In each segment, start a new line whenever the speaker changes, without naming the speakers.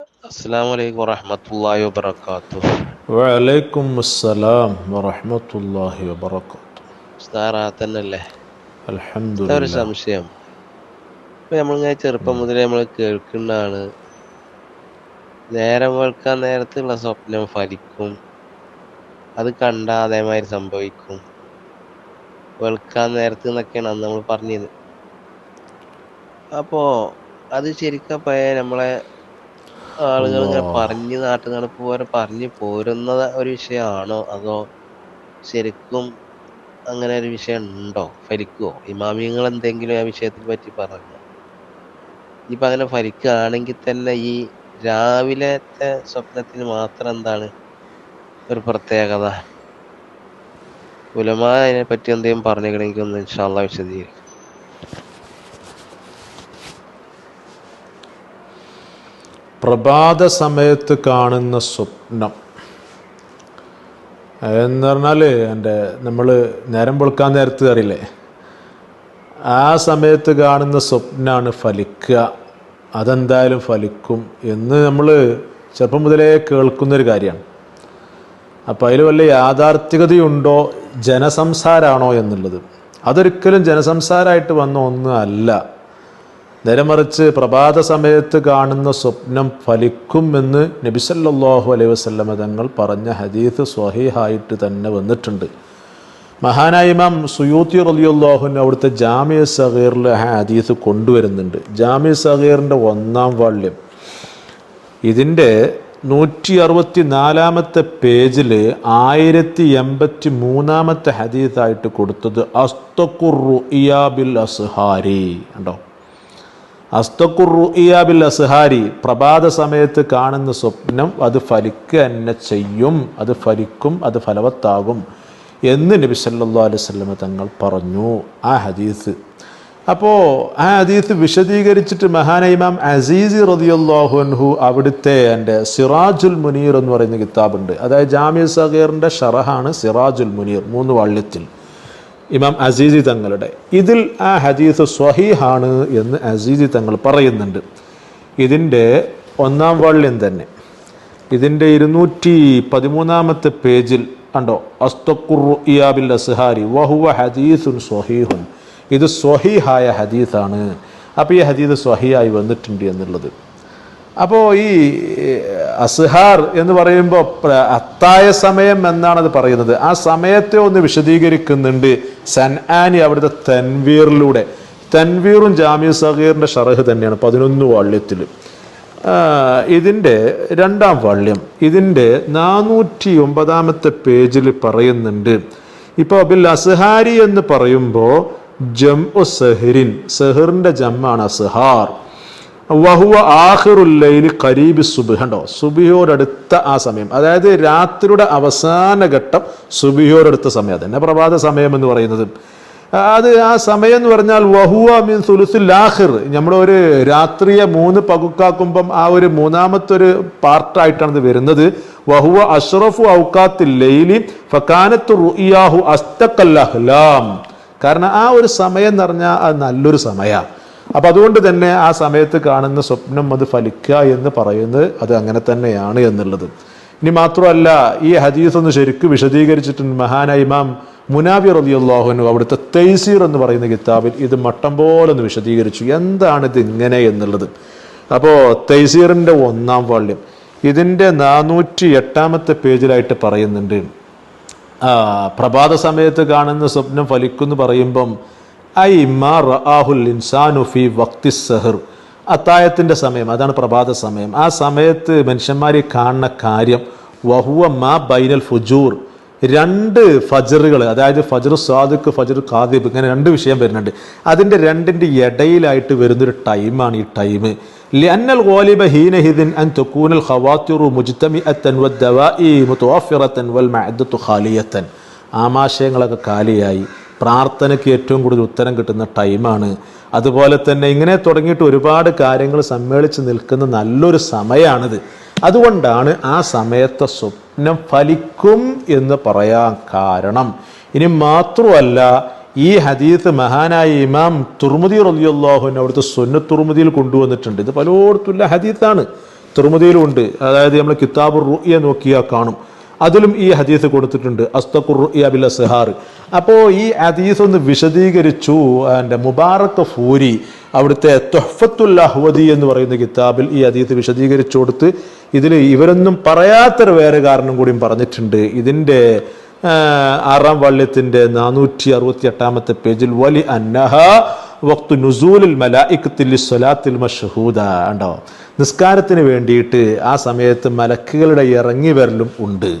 അസ്സാം വലൈക്കും വറഹമത്തല്ലാഹി വബർക്കാത്തു
വലൈക്കും അസ്സലാം വറഹമത്തല്ലാഹി വബർക്കാത്തു
സ്ഥാറാത്തന്നല്ലേ ഒരു സംശയം. ഇപ്പൊ നമ്മളിങ്ങനെ ചെറുപ്പം മുതലേ നമ്മൾ കേൾക്കുന്നതാണ്. നേരം വെളുക്കാൻ നേരത്തുള്ള സ്വപ്നം ഫലിക്കും. അത് കണ്ട അതേമാതിരി സംഭവിക്കും. വെളുക്കാൻ നേരത്ത് എന്നൊക്കെയാണ് അന്ന് നമ്മൾ പറഞ്ഞത് അപ്പോ അത് ശരിക്കും പഴയ നമ്മളെ ആളുകൾ ഇങ്ങനെ പറഞ്ഞു നാട്ടിൽ നടപ്പ് പോലെ പറഞ്ഞു പോരുന്ന ഒരു വിഷയമാണോ? അതോ ശരിക്കും അങ്ങനെ ഒരു വിഷയം ഉണ്ടോ? ഫലിക്കുവോ? ഇമാമിയങ്ങൾ എന്തെങ്കിലും ആ വിഷയത്തെ പറ്റി പറഞ്ഞു? ഇപ്പൊ അങ്ങനെ ഫലിക്കുകയാണെങ്കിൽ തന്നെ ഈ രാവിലത്തെ സ്വപ്നത്തിന് മാത്രം എന്താണ് ഒരു പ്രത്യേകത? ഉലമാ അതിനെ പറ്റി എന്തെങ്കിലും പറഞ്ഞിട്ടുണ്ടെങ്കിൽ ഒന്ന് ഇൻഷാല്ല വിശദീകരിക്കും.
പ്രഭാത സമയത്ത് കാണുന്ന സ്വപ്നം. എന്ന് പറഞ്ഞാൽ എന്റെ നമ്മൾ നേരം പൊളുക്കാൻ നേരത്ത് അറിയില്ലേ? ആ സമയത്ത് കാണുന്ന സ്വപ്നമാണ് ഫലിക്കുക. അതെന്തായാലും ഫലിക്കും എന്ന് നമ്മൾ ചെറുപ്പം മുതലേ കേൾക്കുന്നൊരു കാര്യമാണ്. അപ്പോൾ അതിൽ വല്ല യാഥാർത്ഥികതയുണ്ടോ ജനസംസാരാണോ എന്നുള്ളത്. അതൊരിക്കലും ജനസംസാരമായിട്ട് വന്ന ഒന്നും അല്ല. നേരെ മറിച്ച് പ്രഭാത സമയത്ത് കാണുന്ന സ്വപ്നം ഫലിക്കും എന്ന് നബിസല്ലാഹു അലൈഹി വസ്ലമ തങ്ങൾ പറഞ്ഞ ഹദീസ് സ്വഹീഹായിട്ട് തന്നെ വന്നിട്ടുണ്ട്. മഹാനായ ഇമാം സുയൂത്തി റലിയുല്ലാഹുവിന് അവിടുത്തെ ജാമ്യ സഹീറിൽ ആ ഹദീസ് കൊണ്ടുവരുന്നുണ്ട്. ജാമ്യ സഹീറിന്റെ ഒന്നാം വാള്യം. ഇതിന്റെ നൂറ്റി അറുപത്തി നാലാമത്തെ പേജിൽ ആയിരത്തി എൺപത്തി മൂന്നാമത്തെ ഹദീസായിട്ട് കൊടുത്തത് അസ്തഖുറു ഇയാബിൽ അസ്ഹാരി ഉണ്ടോ അസ്തഖുറു ഇയാബിൽ അസ്ഹാരി പ്രഭാത സമയത്ത് കാണുന്ന സ്വപ്നം അത് ഫലിക്കുക തന്നെ ചെയ്യും അത് ഫലിക്കും അത് ഫലവത്താകും എന്ന് നബി സല്ലാ അലൈഹി വസല്ലമ തങ്ങൾ പറഞ്ഞു. ആ ഹദീസ്. അപ്പോൾ ആ ഹദീസ് വിശദീകരിച്ചിട്ട് മഹാന ഇമാം അസീസി റളിയല്ലാഹു അൻഹു അവിടുത്തെ എന്റെ സിറാജുൽ മുനീർ എന്ന് പറയുന്ന കിതാബുണ്ട്. അതായത് ജാമ്യ സഗീറിന്റെ ഷറഹാണ് സിറാജുൽ മുനീർ മൂന്ന് വള്ളിത്തിൽ. ഇമാം അസീസി തങ്ങളുടെ. ഇതിൽ ആ ഹദീസ് സ്വഹീഹാണ് എന്ന് അസീസി തങ്ങൾ പറയുന്നുണ്ട്. ഇതിന്റെ ഒന്നാം വള്ളിയം തന്നെ. ഇതിന്റെ ഇരുന്നൂറ്റി പതിമൂന്നാമത്തെ പേജിൽ കണ്ടോ? അസ്തഖുറു ഇയാബിൽ അസ്ഹാരി വഹുവ ഹദീസുൻ സ്വഹീഹുൻ. ഇത് സ്വഹീഹായ ഹദീസാണ്. അപ്പോൾ ഈ ഹദീസ് സ്വഹിയായി വന്നിട്ടുണ്ട് എന്നുള്ളത്. അപ്പോൾ ഈ അസ്ഹാർ എന്ന് പറയുമ്പോൾ അത്തായ സമയം എന്നാണ് അത് പറയുന്നത്. ആ സമയത്തെ ഒന്ന് വിശദീകരിക്കുന്നുണ്ട് സൻആാനി അവിടുത്തെ തൻവീറിലൂടെ. തൻവീറും ജാമ്യ സഹീറിന്റെ ഷറഹ് തന്നെയാണ് പതിനൊന്ന് വള്ളിയത്തിൽ ഇതിന്റെ രണ്ടാം വള്ളിയം ഇതിന്റെ നാനൂറ്റി ഒമ്പതാമത്തെ പേജിൽ പറയുന്നുണ്ട്. ഇപ്പോൾ അബിൽ അസ്ഹാരി എന്ന് പറയുമ്പോൾ ജം ഒ സഹിറിൻ സെഹറിന്റെ ജമ്മാണ് അസ്ഹാർ. വഹുവ ആഹിറുല്ലയിൽ കരീബി സുബിഹണ്ടോ സുബിയോടടുത്ത ആ സമയം. അതായത് രാത്രിയുടെ അവസാന ഘട്ടം സുബിയോടടുത്ത സമയം. അതന്നെ പ്രഭാത സമയം എന്ന് പറയുന്നത്. അത് ആ സമയം എന്ന് പറഞ്ഞാൽ വഹുവ മീൻ സുലുസുൽ ആഹിർ നമ്മൾ ഒരു രാത്രിയെ മൂന്ന് പകുക്കാക്കുമ്പം ആ ഒരു മൂന്നാമത്തെ ഒരു പാർട്ടായിട്ടാണ് ഇത് വരുന്നത്. വഹുവ അഷ്റഫു ഔക്കാത്തിൽ ലൈലി ഫക്കാനത്ത് റുഇയാഹു അസ്തഖല്ലഹ്ലാം കാരണം ആ ഒരു സമയം എന്ന് പറഞ്ഞാൽ അത് നല്ലൊരു സമയമാണ്. അപ്പൊ അതുകൊണ്ട് തന്നെ ആ സമയത്ത് കാണുന്ന സ്വപ്നം അത് ഫലിക്കുക എന്ന് പറയുന്നത് അത് അങ്ങനെ തന്നെയാണ് എന്നുള്ളത്. ഇനി മാത്രമല്ല ഈ ഹദീസ് ഒന്ന് ശരിക്കും വിശദീകരിച്ചിട്ടുണ്ട്. മഹാനായ ഇമാം മുനാബി റബിയുള്ളാഹുനു അവിടുത്തെ തൈസീർ എന്ന് പറയുന്ന കിതാബിൽ ഇത് മട്ടം പോലെ ഒന്ന് വിശദീകരിച്ചു. എന്താണ് ഇത് ഇങ്ങനെ എന്നുള്ളത്? അപ്പോൾ തൈസീറിന്റെ ഒന്നാം വാള്യം ഇതിന്റെ നാനൂറ്റി എട്ടാമത്തെ പേജിലായിട്ട് പറയുന്നുണ്ട്. പ്രഭാത സമയത്ത് കാണുന്ന സ്വപ്നം ഫലിക്കുന്നു പറയുമ്പം ഐ ഇൻസാനു ഫി വക്തി സഹർ. അത്തായത്തിന്റെ സമയം അതാണ് പ്രഭാത സമയം. ആ സമയത്ത് മനുഷ്യന്മാർ കാണുന്ന കാര്യം വഹുവ മാ ബൈനൽ ഫുജൂർ. രണ്ട് ഫജറുകൾ അതായത് ഫജർ സാദിഖ് ഫജർ കാദിബ് ഇങ്ങനെ രണ്ട് വിഷയം വരുന്നുണ്ട്. അതിന്റെ രണ്ടിന്റെ ഇടയിലായിട്ട് വരുന്നൊരു ടൈമാണ് ഈ ടൈം. ലിയന്നൽ ഗോലിബ ഹീനഹിദിൻ അൻ തുക്കൂനൽ ഖവാത്തിറു മുജിത്തമി അത്തൻ വദ്ദവാഇ മുത്തോഫിറത്തൻ വൽ മഅദത്തു ഖാലിയത്തൻ. ആമാശയങ്ങളൊക്കെ കാലിയായി. പ്രാർത്ഥനയ്ക്ക് ഏറ്റവും കൂടുതൽ ഉത്തരം കിട്ടുന്ന ടൈമാണ്. അതുപോലെ തന്നെ ഇങ്ങനെ തുടങ്ങിയിട്ട് ഒരുപാട് കാര്യങ്ങൾ സമ്മേളിച്ച് നിൽക്കുന്ന നല്ലൊരു സമയമാണിത്. അതുകൊണ്ടാണ് ആ സമയത്തെ സ്വപ്നം ഫലിക്കും എന്ന് പറയാൻ കാരണം. ഇനി മാത്രമല്ല ഈ ഹദീത്ത് മഹാനായ ഇമാം തുർമുദി റലിയുള്ളാഹുവിന് അവിടുത്തെ സുന്ന തുർമുദിയിൽ കൊണ്ടുവന്നിട്ടുണ്ട്. ഇത് പലയിടത്തുള്ള ഹദീത്താണ് തുർമുദിയിലുണ്ട്. അതായത് നമ്മൾ കിതാബ് റുഇയ നോക്കിയാൽ കാണും. അതിലും ഈ ഹദീസ് കൊടുത്തിട്ടുണ്ട്. അസ്തഖുർ റുയ ബിൽ അസ്ഹാർ. അപ്പോൾ ഈ ഹദീസ് ഒന്ന് വിശദീകരിച്ചു എന്റെ മുബാറക്ക് ഫൂരി അവിടുത്തെ തൊഹഫത്തുൽ അഹ്വദി എന്ന് പറയുന്ന കിതാബിൽ ഈ ഹദീസ് വിശദീകരിച്ചു കൊടുത്ത് ഇതിൽ ഇവരൊന്നും പറയാത്തൊരു വേറെ കാരണം കൂടിയും പറഞ്ഞിട്ടുണ്ട്. ഇതിന്റെ ആറാം വള്ള്യത്തിന്റെ നാനൂറ്റി അറുപത്തി എട്ടാമത്തെ പേജിൽ വലി അന്നഹ വക്തു നുസൂലിൽ മലായിക്കത്തിൽ സ്വലാത്തിൽ മഷഹൂദ ഉണ്ടോ നിസ്കാരത്തിന് വേണ്ടിയിട്ട് ആ സമയത്ത് മലക്കുകളുടെ ഇറങ്ങി വരലും ഉണ്ട്.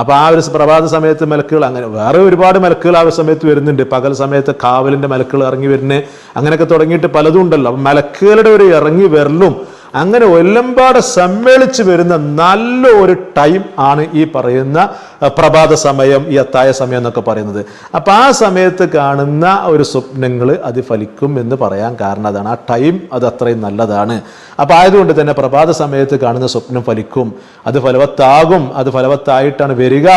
അപ്പൊ ആ ഒരു പ്രഭാത സമയത്ത് മലക്കുകൾ അങ്ങനെ വേറെ ഒരുപാട് മലക്കുകൾ ആ ഒരു സമയത്ത് വരുന്നുണ്ട്. പകൽ സമയത്ത് കാവലിന്റെ മലക്കുകൾ ഇറങ്ങി വരുന്നത് അങ്ങനെയൊക്കെ തുടങ്ങിയിട്ട് പലതും ഉണ്ടല്ലോ. അപ്പം മലക്കുകളുടെ ഒരു ഇറങ്ങി വരലും അങ്ങനെ ഒല്ലമ്പാടെ സമ്മേളിച്ച് വരുന്ന നല്ല ഒരു ടൈം ആണ് ഈ പറയുന്ന പ്രഭാത സമയം ഈ അത്തായ സമയം എന്നൊക്കെ പറയുന്നത്. അപ്പം ആ സമയത്ത് കാണുന്ന ഒരു സ്വപ്നങ്ങൾ അത് ഫലിക്കും എന്ന് പറയാൻ കാരണം അതാണ്. ആ ടൈം അത് അത്രയും നല്ലതാണ്. അപ്പം ആയതുകൊണ്ട് തന്നെ പ്രഭാത സമയത്ത് കാണുന്ന സ്വപ്നം ഫലിക്കും. അത് ഫലവത്താകും. അത് ഫലവത്തായിട്ടാണ് വരിക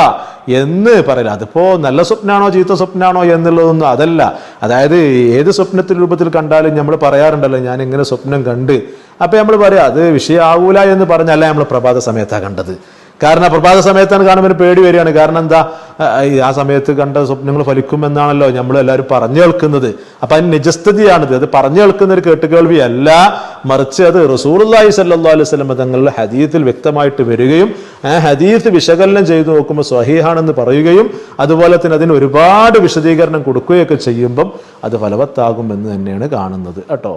എന്ന് പറയില്ല അതിപ്പോൾ നല്ല സ്വപ്നമാണോ ചീത്ത സ്വപ്നമാണോ എന്നുള്ളതൊന്നും അതല്ല. അതായത് ഏത് സ്വപ്നത്തിൽ രൂപത്തിൽ കണ്ടാലും നമ്മൾ പറയാറുണ്ടല്ലോ ഞാൻ ഇങ്ങനെ സ്വപ്നം കണ്ട് അപ്പൊ നമ്മൾ പറയാം അത് വിഷയമാവൂല എന്ന് പറഞ്ഞല്ല നമ്മൾ പ്രഭാത സമയത്താണ് കണ്ടത്. കാരണം പ്രഭാത സമയത്താണ് കാണുമ്പോൾ പേടി വരികയാണ്. കാരണം എന്താ ആ സമയത്ത് കണ്ട സ്വപ്നങ്ങൾ ഫലിക്കുമെന്നാണല്ലോ നമ്മൾ എല്ലാവരും പറഞ്ഞു കേൾക്കുന്നത്. അപ്പൊ അതിന് നിജസ്ഥിതിയാണിത്. അത് പറഞ്ഞു കേൾക്കുന്ന ഒരു കേട്ടുകേൾവി അല്ല മറിച്ച് അത് റസൂർല്ലാഹി സല്ലാ അലൈഹി സ്വലം തങ്ങളുടെ ഹദീത്തിൽ വ്യക്തമായിട്ട് വരികയും ആ ഹദീത്ത് വിശകലനം ചെയ്തു നോക്കുമ്പോൾ സ്വഹീഹാണെന്ന് പറയുകയും അതുപോലെ തന്നെ അതിന് ഒരുപാട് വിശദീകരണം കൊടുക്കുകയൊക്കെ ചെയ്യുമ്പം അത് ഫലവത്താകും എന്ന് തന്നെയാണ് കാണുന്നത്. കേട്ടോ?